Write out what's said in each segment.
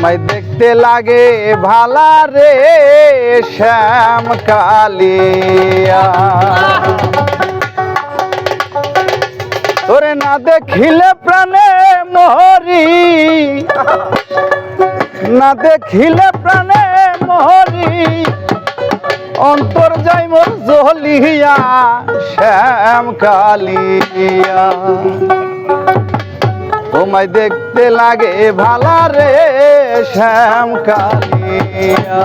তোমায় দেখতে লাগে ভালা রে শ্যাম কালিয়া। তোরে না দেখিলে প্রাণে মহরি, না দেখিলে প্রাণে মহরি, অন্তর যাই মোর জলিয়া শ্যাম কালিয়া। তোমায় দেখতে লাগে ভালা রে শ্যাম কালিয়া।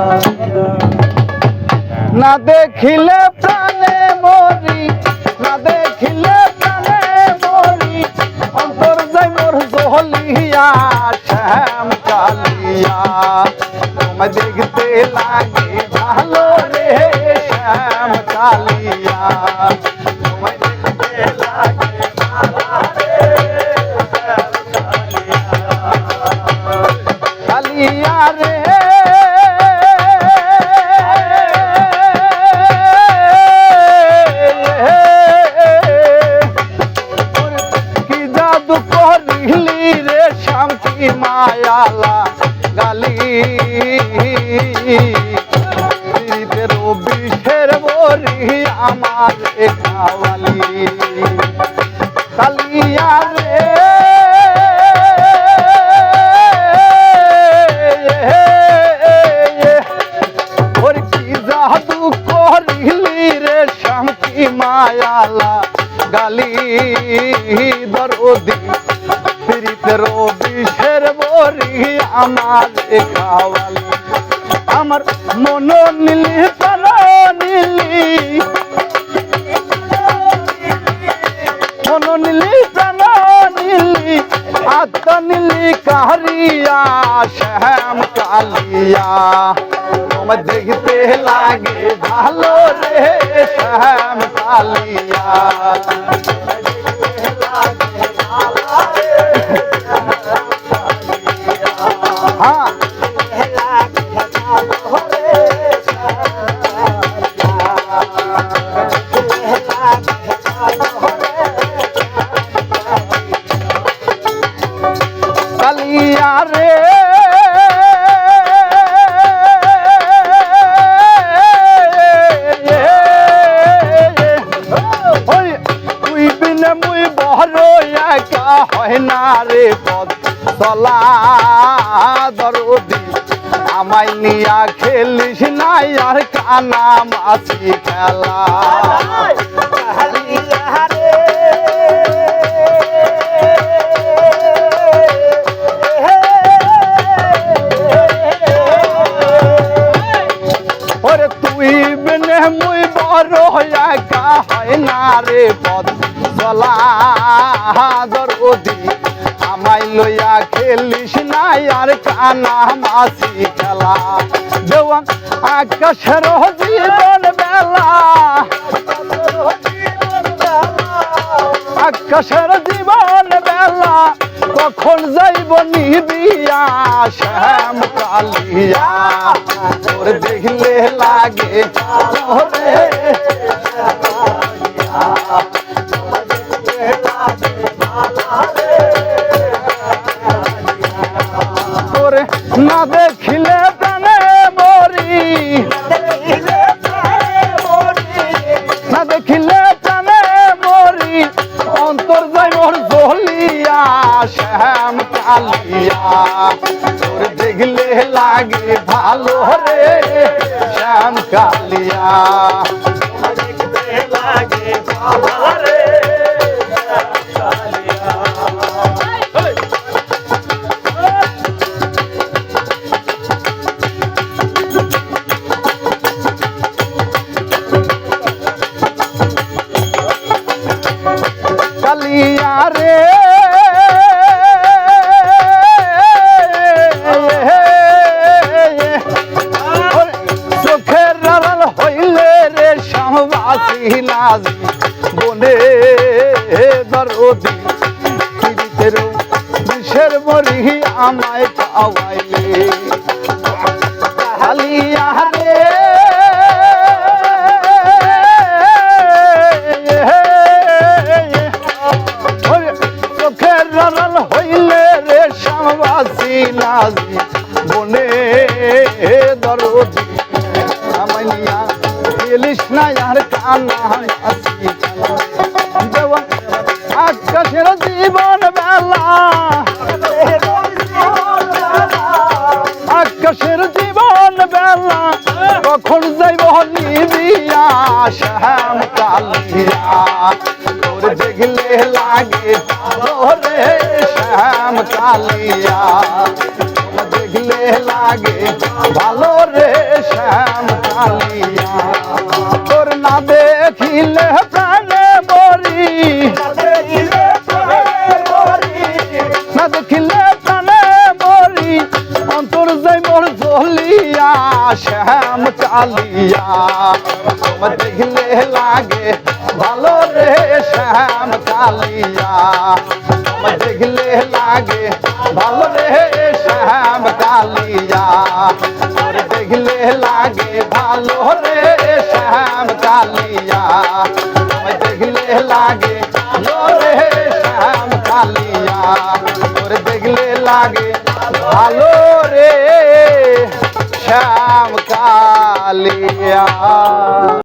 না দেখিলে প্রাণে মরি, না দেখিলে প্রাণে মরি, অন্তর যাই মোর জহলিয়া শ্যাম কালিয়া। তোমায় দেখতে লাগে করিলি রে শান্তি মায়ালা গালি তেরো বিষের বরি আমার এ খাওয়ালি কালিয়া রে গালি দরদি। ফিরিতে বিষের বরি আমার খাওয়ালি আমার মন নীলি, প্রাণ নীলি। মন নীলি, প্রাণ নীলি। আত্ম নীলি কারিয়া শ্যাম কালিয়া। দেখতে লাগে ভালো রে শ্যাম কালিয়া হ্যাঁ। না রে পদ চলা দরদি। আমায় নিয়া খেলিস না আর কানা মাছি খেলা। তুই বিনে মুই বড় একা হয় না রে পদ চলা দরদি আমায় লইয়া খেলিস না আর কানা মাছি খেলা। দেওয়ান আকাশের জীবন বেলা, আকাশের জীবন বেলা, কখন যাইব নিবিয়া শ্যাম কালিয়া। তোর দেখলে লাগে না দেখিলে প্রাণে মরি। না দেখিলে প্রাণে মরি। অন্তর যাই মোর জলিয়া শ্যাম কালিয়া। তোর দেখলে লাগে ভালো রে, শ্যাম কালিয়া। কালিয়া নাজি বনে দরদি পীড়িতের বিষের মরি আমায় খাওয়াইলে। কালিয়া রে রাল হইলে রে শ্যামবাসী নাজি বনে আসি জীবন বেলা জীবন বেলা কখন যাইব নিবিয়া, শ্যাম কালিয়া। তোর দেখলে লাগে ওরে শ্যাম কালিয়া। লাগে ভালো রে কালিয়া তোমার দেখলে লাগে ভালো রে শ্যাম কালিয়া তোমার দেখলে লাগে ভালো রে শ্যাম কালিয়া তোর দেখলে লাগে ভালো রে শ্যাম কালিয়া তোমার দেখলে লাগে ভালো রে শ্যাম কালিয়া তোর দেখলে লাগে ভালো বলিয়া